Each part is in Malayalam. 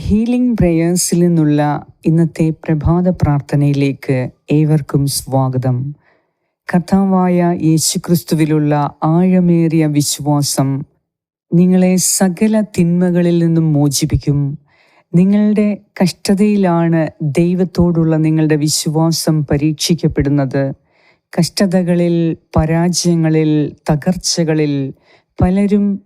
ഹീലിംഗ് പ്രേയേഴ്സിൽ നിന്നുള്ള ഇന്നത്തെ പ്രഭാത പ്രാർത്ഥനയിലേക്ക് ഏവർക്കും സ്വാഗതം. കഥാവായ യേശുക്രിസ്തുവിലുള്ള ആഴമേറിയ വിശ്വാസം നിങ്ങളെ സകല തിന്മകളിൽ നിന്നും മോചിപ്പിക്കും. നിങ്ങളുടെ കഷ്ടതയിലാണ് ദൈവത്തോടുള്ള നിങ്ങളുടെ വിശ്വാസം പരീക്ഷിക്കപ്പെടുന്നത്. കഷ്ടതകളിൽ പരാജയങ്ങളിൽ തകർച്ചകളിൽ പലരും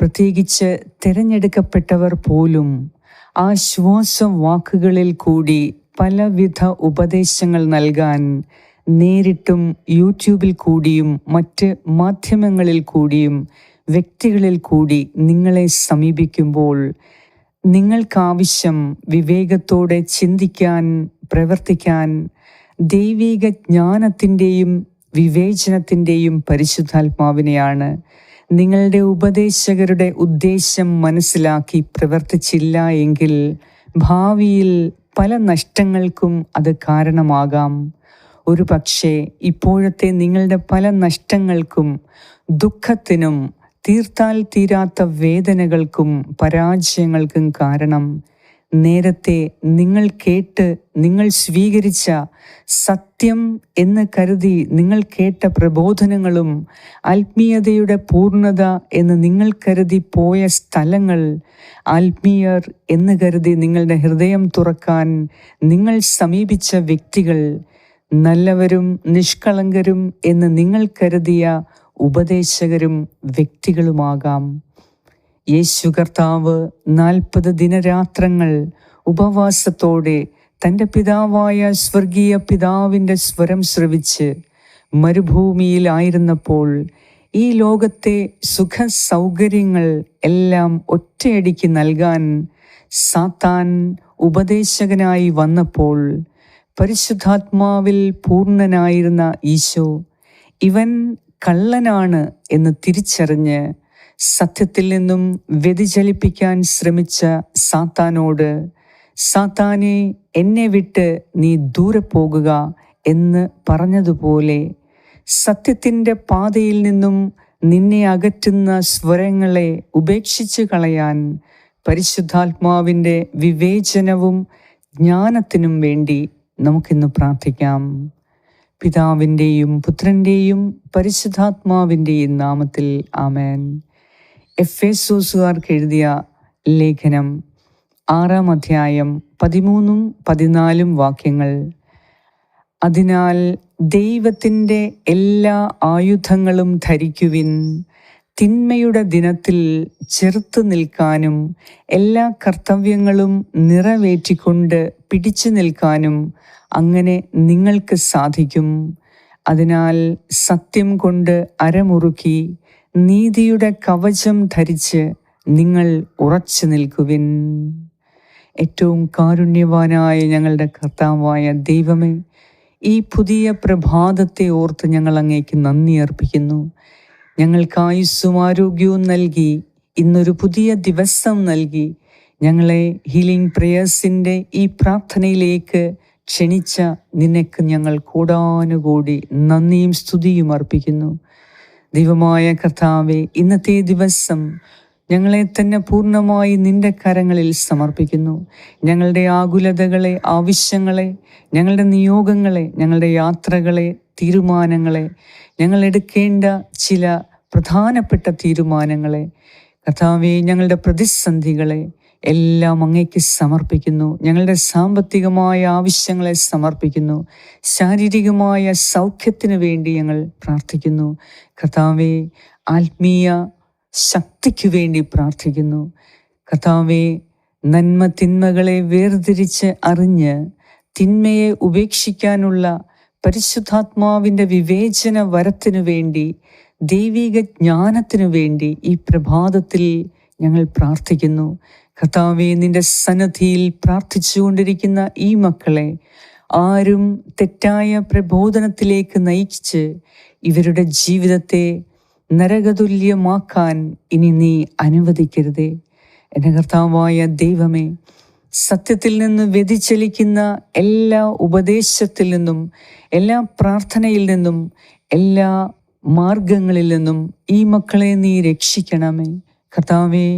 പ്രത്യേകിച്ച് തിരഞ്ഞെടുക്കപ്പെട്ടവർ പോലും ആശ്വാസ വാക്കുകളിൽ കൂടി പലവിധ ഉപദേശങ്ങൾ നൽകാൻ നേരിട്ടും യൂട്യൂബിൽ കൂടിയും മറ്റ് മാധ്യമങ്ങളിൽ കൂടിയും വ്യക്തികളിൽ കൂടി നിങ്ങളെ സമീപിക്കുമ്പോൾ നിങ്ങൾക്കാവശ്യം വിവേകത്തോടെ ചിന്തിക്കാൻ പ്രവർത്തിക്കാൻ ദൈവിക ജ്ഞാനത്തിന്റെയും വിവേചനത്തിന്റെയും പരിശുദ്ധാത്മാവിനെയാണ് നിങ്ങളുടെ ഉപദേശകരുടെ ഉദ്ദേശം മനസ്സിലാക്കി പ്രവർത്തിച്ചില്ല എങ്കിൽ ഭാവിയിൽ പല നഷ്ടങ്ങൾക്കും അത് കാരണമാകാം. ഒരു പക്ഷേ ഇപ്പോഴത്തെ നിങ്ങളുടെ പല നഷ്ടങ്ങൾക്കും ദുഃഖത്തിനും തീർത്താൽ തീരാത്ത വേദനകൾക്കും പരാജയങ്ങൾക്കും കാരണം നേരത്തെ നിങ്ങൾ കേട്ട് നിങ്ങൾ സ്വീകരിച്ച സത്യം എന്ന് കരുതി നിങ്ങൾ കേട്ട പ്രബോധനങ്ങളും ആത്മീയതയുടെ പൂർണത എന്ന് നിങ്ങൾ കരുതി പോയ സ്ഥലങ്ങൾ ആത്മീയർ എന്ന് കരുതി നിങ്ങളുടെ ഹൃദയം തുറക്കാൻ നിങ്ങൾ സമീപിച്ച വ്യക്തികൾ നല്ലവരും നിഷ്കളങ്കരും എന്ന് നിങ്ങൾ കരുതിയ ഉപദേശകരും വ്യക്തികളുമാകാം. യേശു കർത്താവ് നാൽപ്പത് ദിനരാത്രങ്ങൾ ഉപവാസത്തോടെ തന്റെ പിതാവായ സ്വർഗീയ പിതാവിന്റെ സ്വരം ശ്രവിച്ച് മരുഭൂമിയിലായിരുന്നപ്പോൾ ഈ ലോകത്തെ സുഖ സൗകര്യങ്ങൾ എല്ലാം ഒറ്റയടിക്ക് നൽകാൻ സാത്താൻ ഉപദേശകനായി വന്നപ്പോൾ പരിശുദ്ധാത്മാവിൽ പൂർണനായിരുന്ന ഈശോ ഇവൻ കള്ളനാണ് എന്ന് തിരിച്ചറിഞ്ഞ് സത്യത്തിൽ നിന്നും വ്യതിചലിപ്പിക്കാൻ ശ്രമിച്ച സാത്താനോട് സാത്താനെ എന്നെ വിട്ട് നീ ദൂരെ പോകുക എന്ന് പറഞ്ഞതുപോലെ സത്യത്തിന്റെ പാതയിൽ നിന്നും നിന്നെ അകറ്റുന്ന സ്വരങ്ങളെ ഉപേക്ഷിച്ച് കളയാൻ പരിശുദ്ധാത്മാവിന്റെ വിവേചനവും ജ്ഞാനത്തിനും വേണ്ടി നമുക്കിന്ന് പ്രാർത്ഥിക്കാം. പിതാവിന്റെയും പുത്രന്റെയും പരിശുദ്ധാത്മാവിന്റെയും നാമത്തിൽ ആമേൻ. എഫ് എസോസുകാർക്ക് എഴുതിയ ലേഖനം ആറാം അധ്യായം പതിമൂന്നും പതിനാലും വാക്യങ്ങൾ. അതിനാൽ ദൈവത്തിന്റെ എല്ലാ ആയുധങ്ങളും ധരിക്കുവിൻ തിന്മയുടെ ദിനത്തിൽ ചെറുത്തു നിൽക്കാനും എല്ലാ കർത്തവ്യങ്ങളും നിറവേറ്റിക്കൊണ്ട് പിടിച്ചു നിൽക്കാനും അങ്ങനെ നിങ്ങൾക്ക് സാധിക്കും. അതിനാൽ സത്യം കൊണ്ട് അരമുറുക്കി നീതിയുടെ കവചം ധരിച്ച് നിങ്ങൾ ഉറച്ചു നിൽക്കുവിൻ. ഏറ്റവും കാരുണ്യവാനായ ഞങ്ങളുടെ കർത്താവായ ദൈവമേ ഈ പുതിയ പ്രഭാതത്തെ ഓർത്ത് ഞങ്ങൾ അങ്ങേക്ക് നന്ദി അർപ്പിക്കുന്നു. ഞങ്ങൾക്ക് ആയുസ്സും ആരോഗ്യവും നൽകി ഇന്നൊരു പുതിയ ദിവസം നൽകി. ഞങ്ങളെ ഹീലിംഗ് പ്രേയേഴ്സിന്റെ ഈ പ്രാർത്ഥനയിലേക്ക് ക്ഷണിച്ച നിനക്ക് ഞങ്ങൾ കൂടാനുകൂടി നന്ദിയും സ്തുതിയും അർപ്പിക്കുന്നു. ദൈവമായ കർത്താവെ ഇന്നത്തെ ദിവസം ഞങ്ങളെ തന്നെ പൂർണമായി നിന്റെ കരങ്ങളിൽ സമർപ്പിക്കുന്നു. ഞങ്ങളുടെ ആകുലതകളെ ആവശ്യങ്ങളെ ഞങ്ങളുടെ നിയോഗങ്ങളെ ഞങ്ങളുടെ യാത്രകളെ തീരുമാനങ്ങളെ ഞങ്ങൾ എടുക്കേണ്ട ചില പ്രധാനപ്പെട്ട തീരുമാനങ്ങളെ കർത്താവെ ഞങ്ങളുടെ പ്രതിസന്ധികളെ എല്ലാം അങ്ങേക്ക് സമർപ്പിക്കുന്നു. ഞങ്ങളുടെ സാമ്പത്തികമായ ആവശ്യങ്ങളെ സമർപ്പിക്കുന്നു. ശാരീരികമായ സൗഖ്യത്തിന് വേണ്ടി ഞങ്ങൾ പ്രാർത്ഥിക്കുന്നു. കഥാവെ ആത്മീയ ശക്തിക്ക് വേണ്ടി പ്രാർത്ഥിക്കുന്നു. കഥാവെ നന്മ തിന്മകളെ വേർതിരിച്ച് അറിഞ്ഞ് തിന്മയെ ഉപേക്ഷിക്കാനുള്ള പരിശുദ്ധാത്മാവിന്റെ വിവേചന വരത്തിനു വേണ്ടി ദൈവിക ജ്ഞാനത്തിനു വേണ്ടി ഈ പ്രഭാതത്തിൽ ഞങ്ങൾ പ്രാർത്ഥിക്കുന്നു. കർത്താവെ നിന്റെ സന്നദ്ധിയിൽ പ്രാർത്ഥിച്ചുകൊണ്ടിരിക്കുന്ന ഈ മക്കളെ ആരും തെറ്റായ പ്രബോധനത്തിലേക്ക് നയിച്ച് ഇവരുടെ ജീവിതത്തെ നരകതുല്യമാക്കാൻ ഇനി നീ അനുവദിക്കരുതേ. എന്റെ കർത്താവായ ദൈവമേ സത്യത്തിൽ നിന്ന് വ്യതിചലിക്കുന്ന എല്ലാ ഉപദേശത്തിൽ നിന്നും എല്ലാ പ്രാർത്ഥനയിൽ നിന്നും എല്ലാ മാർഗങ്ങളിൽ നിന്നും ഈ മക്കളെ നീ രക്ഷിക്കണമേ. കർത്താവേ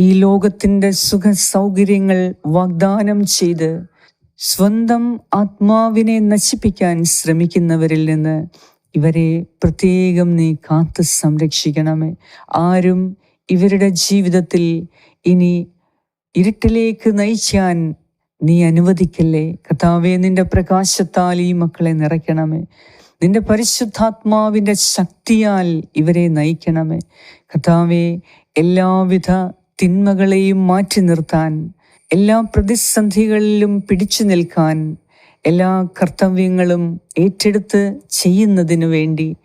ഈ ലോകത്തിന്റെ സുഖ സൗകര്യങ്ങൾ വാഗ്ദാനം ചെയ്ത് സ്വന്തം ആത്മാവിനെ നശിപ്പിക്കാൻ ശ്രമിക്കുന്നവരിൽ നിന്ന് ഇവരെ പ്രത്യേകം നീ കാത്ത് സംരക്ഷിക്കണമേ. ആരും ഇവരുടെ ജീവിതത്തിൽ ഇനി ഇരുട്ടിലേക്ക് നയിക്കാൻ നീ അനുവദിക്കല്ലേ? കഥാവെ നിന്റെ പ്രകാശത്താൽ ഈ മക്കളെ നിറയ്ക്കണമേ. നിന്റെ പരിശുദ്ധാത്മാവിന്റെ ശക്തിയാൽ ഇവരെ നയിക്കണമേ. കഥാവെ എല്ലാവിധ തിന്മകളെയും മാറ്റി നിർത്താൻ എല്ലാ പ്രതിസന്ധികളിലും പിടിച്ചു നിൽക്കാൻ എല്ലാ കർത്തവ്യങ്ങളും ഏറ്റെടുത്ത് ചെയ്യുന്നതിനു വേണ്ടി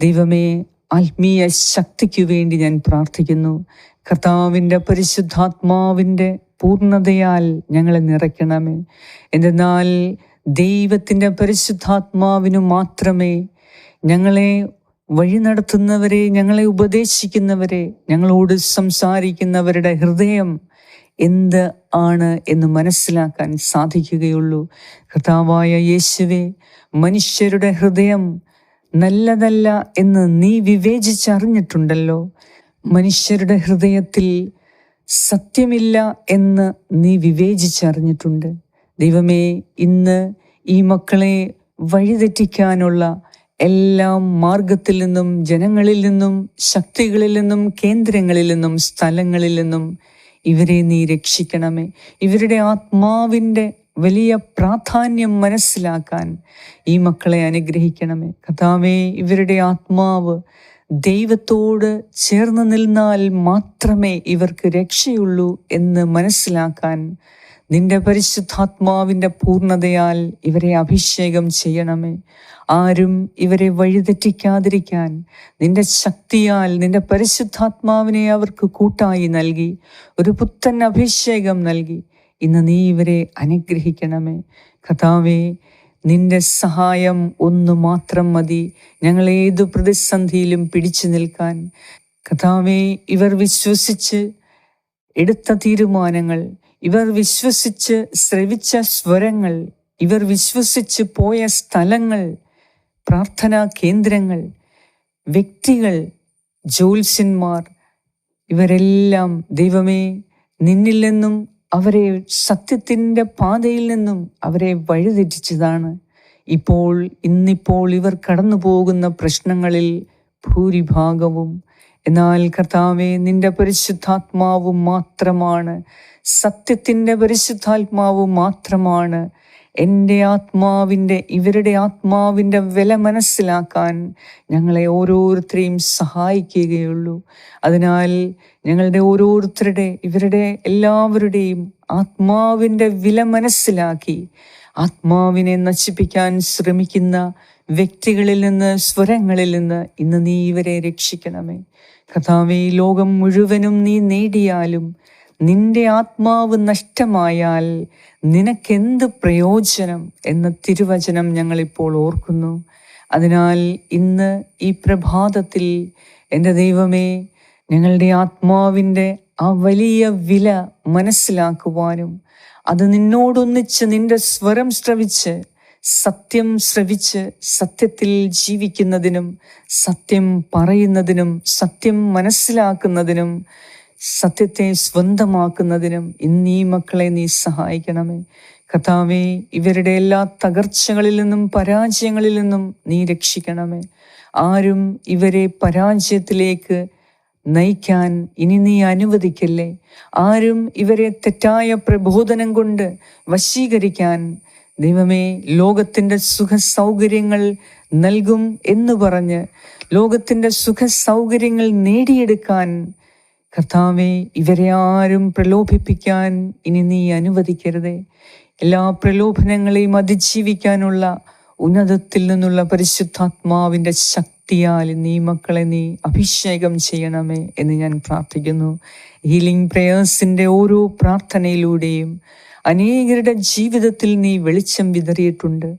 ദൈവമേ ആത്മീയ ശക്തിക്കു വേണ്ടി ഞാൻ പ്രാർത്ഥിക്കുന്നു. കർത്താവിന്റെ പരിശുദ്ധാത്മാവിന്റെ പൂർണതയാൽ ഞങ്ങളെ നിറയ്ക്കണമേ. എന്നാൽ ദൈവത്തിന്റെ പരിശുദ്ധാത്മാവിനു മാത്രമേ ഞങ്ങളെ വഴി നടത്തുന്നവരെ ഞങ്ങളെ ഉപദേശിക്കുന്നവരെ ഞങ്ങളോട് സംസാരിക്കുന്നവരുടെ ഹൃദയം എന്ത് ആണ് എന്ന് മനസ്സിലാക്കാൻ സാധിക്കുകയുള്ളൂ. കർത്താവായ യേശുവെ മനുഷ്യരുടെ ഹൃദയം നല്ലതല്ല എന്ന് നീ വിവേചിച്ചറിഞ്ഞിട്ടുണ്ടല്ലോ. മനുഷ്യരുടെ ഹൃദയത്തിൽ സത്യമില്ല എന്ന് നീ വിവേചിച്ചറിഞ്ഞിട്ടുണ്ട്. ദൈവമേ ഇന്ന് ഈ മക്കളെ വഴിതെറ്റിക്കാനുള്ള എല്ലാ മാർഗത്തിൽ നിന്നും ജനങ്ങളിൽ നിന്നും ശക്തികളിൽ നിന്നും കേന്ദ്രങ്ങളിൽ നിന്നും സ്ഥലങ്ങളിൽ നിന്നും ഇവരെ നീ രക്ഷിക്കണമേ. ഇവരുടെ ആത്മാവിന്റെ വലിയ പ്രാധാന്യം മനസ്സിലാക്കാൻ ഈ മക്കളെ അനുഗ്രഹിക്കണമേ. കഥാവേ ഇവരുടെ ആത്മാവ് ദൈവത്തോട് ചേർന്ന് നിന്നാൽ മാത്രമേ ഇവർക്ക് രക്ഷയുള്ളൂ എന്ന് മനസ്സിലാക്കാൻ നിന്റെ പരിശുദ്ധാത്മാവിന്റെ പൂർണതയാൽ ഇവരെ അഭിഷേകം ചെയ്യണമേ. ആരും ഇവരെ വഴിതെറ്റിക്കാതിരിക്കാൻ നിന്റെ ശക്തിയാൽ നിന്റെ പരിശുദ്ധാത്മാവിനെ അവർക്ക് കൂട്ടായി നൽകി ഒരു പുത്തൻ അഭിഷേകം നൽകി. ഇന്ന് നീ ഇവരെ അനുഗ്രഹിക്കണമേ. കഥാവേ നിന്റെ സഹായം ഒന്നു മാത്രം മതി. ഞങ്ങൾ ഏതു പ്രതിസന്ധിയിലും പിടിച്ചു നിൽക്കാൻ. കഥാവേ ഇവർ വിശ്വസിച്ച് എടുത്ത തീരുമാനങ്ങൾ ഇവർ വിശ്വസിച്ച് ശ്രവിച്ച സ്വരങ്ങൾ ഇവർ വിശ്വസിച്ച് പോയ സ്ഥലങ്ങൾ പ്രാർത്ഥനാ കേന്ദ്രങ്ങൾ വ്യക്തികൾ ജോത്സ്യന്മാർ ഇവരെല്ലാം ദൈവമേ നിന്നിൽ നിന്നും അവരെ സത്യത്തിന്റെ പാതയിൽ നിന്നും അവരെ വഴിതെറ്റിച്ചതാണ്. ഇപ്പോൾ ഇന്നിപ്പോൾ ഇവർ കടന്നു പോകുന്ന പ്രശ്നങ്ങളിൽ ഭൂരിഭാഗവും എന്നാൽ കർത്താവെ നിന്റെ പരിശുദ്ധാത്മാവ് മാത്രമാണ്. സത്യത്തിന്റെ പരിശുദ്ധാത്മാവ് മാത്രമാണ്. എന്റെ ആത്മാവിന്റെ ഇവരുടെ ആത്മാവിന്റെ വില മനസ്സിലാക്കാൻ ഞങ്ങളെ ഓരോരുത്തരെയും സഹായിക്കുകയുള്ളൂ. അതിനാൽ ഞങ്ങളുടെ ഓരോരുത്തരുടെ ഇവരുടെ എല്ലാവരുടെയും ആത്മാവിന്റെ വില മനസ്സിലാക്കി ആത്മാവിനെ നശിപ്പിക്കാൻ ശ്രമിക്കുന്ന വ്യക്തികളിൽ നിന്ന് സ്വരങ്ങളിൽ നിന്ന് ഇന്ന് നീ ഇവരെ രക്ഷിക്കണമേ. കഥാവേ ലോകം മുഴുവനും നീ നേടിയാലും നിന്റെ ആത്മാവ് നഷ്ടമായാൽ നിനക്കെന്ത് പ്രയോജനം എന്ന തിരുവചനം ഞങ്ങളിപ്പോൾ ഓർക്കുന്നു. അതിനാൽ ഇന്ന് ഈ പ്രഭാതത്തിൽ എന്റെ ദൈവമേ ഞങ്ങളുടെ ആത്മാവിന്റെ ആ വലിയ വില മനസ്സിലാക്കുവാനും അത് നിന്നോടൊന്നിച്ച് നിന്റെ സ്വരം ശ്രവിച്ച് സത്യം ശ്രവിച്ച് സത്യത്തിൽ ജീവിക്കുന്നതിനും സത്യം പറയുന്നതിനും സത്യം മനസ്സിലാക്കുന്നതിനും സത്യത്തെ സ്വന്തമാക്കുന്നതിനും ഇന്നീ മക്കളെ നീ സഹായിക്കണമേ. കഥാവേ ഇവരുടെ എല്ലാ തകർച്ചകളിൽ നിന്നും പരാജയങ്ങളിൽ നിന്നും നീ രക്ഷിക്കണമേ. ആരും ഇവരെ പരാജയത്തിലേക്ക് നയിക്കാൻ ഇനി നീ അനുവദിക്കല്ലേ. ആരും ഇവരെ തെറ്റായ പ്രബോധനം കൊണ്ട് വശീകരിക്കാൻ ദൈവമേ ലോകത്തിന്റെ സുഖ സൗകര്യങ്ങൾ നൽകും എന്ന് പറഞ്ഞ് ലോകത്തിന്റെ സുഖ സൗകര്യങ്ങൾ നേടിയെടുക്കാൻ കർത്താവെ ഇവരെ ആരും പ്രലോഭിപ്പിക്കാൻ ഇനി നീ അനുവദിക്കരുതേ. എല്ലാ പ്രലോഭനങ്ങളെയും അതിജീവിക്കാനുള്ള ഉന്നതത്തിൽ നിന്നുള്ള പരിശുദ്ധാത്മാവിന്റെ ശക്തിയാൽ നീ മക്കളെ നീ അഭിഷേകം ചെയ്യണമേ എന്ന് ഞാൻ പ്രാർത്ഥിക്കുന്നു. ഹീലിംഗ് പ്രേയേഴ്സിന്റെ ഓരോ പ്രാർത്ഥനയിലൂടെയും അനേകരുടെ ജീവിതത്തിൽ നീ വെളിച്ചം വിതറിയിട്ടുണ്ട്.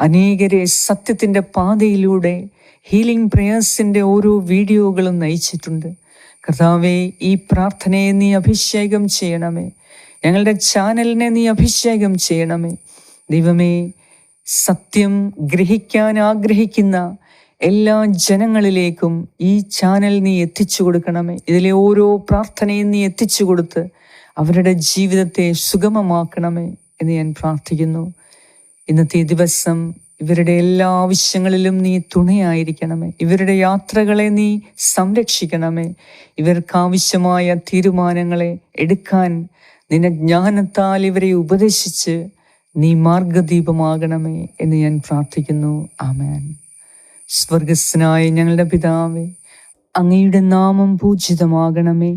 അനേകരെ സത്യത്തിന്റെ പാതയിലൂടെ ഹീലിംഗ് പ്രേയേഴ്സിന്റെ ഓരോ വീഡിയോകളും നയിച്ചിട്ടുണ്ട്. കർത്താവെ ഈ പ്രാർത്ഥനയെ നീ അഭിഷേകം ചെയ്യണമേ. ഞങ്ങളുടെ ചാനലിനെ നീ അഭിഷേകം ചെയ്യണമേ. ദൈവമേ സത്യം ഗ്രഹിക്കാൻ ആഗ്രഹിക്കുന്ന എല്ലാ ജനങ്ങളിലേക്കും ഈ ചാനൽ നീ എത്തിച്ചു കൊടുക്കണമേ. ഇതിലെ ഓരോ പ്രാർത്ഥനയും നീ എത്തിച്ചു കൊടുത്ത് അവരുടെ ജീവിതത്തെ സുഗമമാക്കണമേ എന്ന് ഞാൻ പ്രാർത്ഥിക്കുന്നു. ഇന്നത്തെ ദിവസം ഇവരുടെ എല്ലാ ആവശ്യങ്ങളിലും നീ തുണയായിരിക്കണമേ. ഇവരുടെ യാത്രകളെ നീ സംരക്ഷിക്കണമേ. ഇവർക്കാവശ്യമായ തീരുമാനങ്ങളെ എടുക്കാൻ നിന്റെ ജ്ഞാനത്താൽ ഇവരെ ഉപദേശിച്ച് നീ മാർഗദീപമാകണമേ എന്ന് ഞാൻ പ്രാർത്ഥിക്കുന്നു. ആമേൻ. സ്വർഗസ്നായ ഞങ്ങളുടെ പിതാവേ അങ്ങയുടെ നാമം പൂജിതമാകണമേ.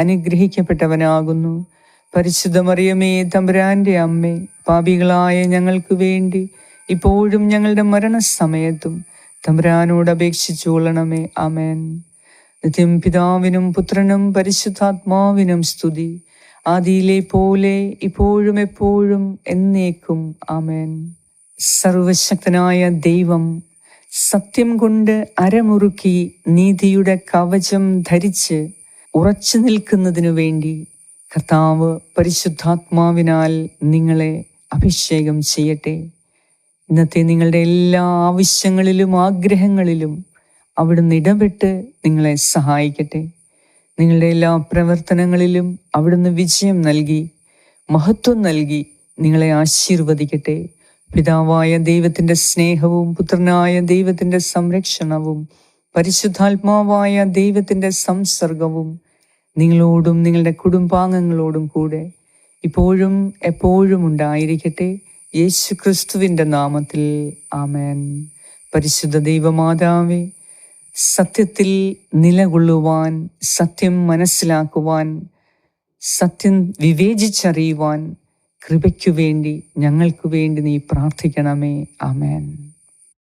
അനുഗ്രഹിക്കപ്പെട്ടവനാകുന്നു. പരിശുദ്ധമറിയമേ തമ്പുരാന്റെ അമ്മേ പാപികളായ ഞങ്ങൾക്ക് വേണ്ടി ഇപ്പോഴും ഞങ്ങളുടെ മരണസമയത്തും തമ്പുരാനോട് അപേക്ഷിച്ചു കൊള്ളണമേ. അമേൻ നിത്യം പിതാവിനും പുത്രനും പരിശുദ്ധാത്മാവിനും സ്തുതി. ആദിയിലെ പോലെ ഇപ്പോഴും എപ്പോഴും എന്നേക്കും. ആമേൻ. സർവശക്തനായ ദൈവം സത്യം കൊണ്ട് അരമുറുക്കി നീതിയുടെ കവചം ധരിച്ച് ഉറച്ചു നിൽക്കുന്നതിനു വേണ്ടി കർത്താവ് പരിശുദ്ധാത്മാവിനാൽ നിങ്ങളെ അഭിഷേകം ചെയ്യട്ടെ. ഇന്നത്തെ നിങ്ങളുടെ എല്ലാ ആവശ്യങ്ങളിലും ആഗ്രഹങ്ങളിലും അവിടുന്ന് ഇടപെട്ട് നിങ്ങളെ സഹായിക്കട്ടെ. നിങ്ങളുടെ എല്ലാ പ്രവർത്തനങ്ങളിലും അവിടുന്ന് വിജയം നൽകി മഹത്വം നൽകി നിങ്ങളെ ആശീർവദിക്കട്ടെ. പിതാവായ ദൈവത്തിന്റെ സ്നേഹവും പുത്രനായ ദൈവത്തിന്റെ സംരക്ഷണവും പരിശുദ്ധാത്മാവായ ദൈവത്തിന്റെ സംസർഗവും നിങ്ങളോടും നിങ്ങളുടെ കുടുംബാംഗങ്ങളോടും കൂടെ ഇപ്പോഴും എപ്പോഴും ഉണ്ടായിരിക്കട്ടെ. യേശു ക്രിസ്തുവിന്റെ നാമത്തിൽ ആമേൻ. പരിശുദ്ധ ദൈവമാതാവേ സത്യത്തിൽ നിലകൊള്ളുവാൻ സത്യം മനസ്സിലാക്കുവാൻ സത്യം വിവേചിച്ചറിയുവാൻ കൃപയ്ക്കു വേണ്ടി ഞങ്ങൾക്കു വേണ്ടി നീ പ്രാർത്ഥിക്കണമേ. ആമേൻ.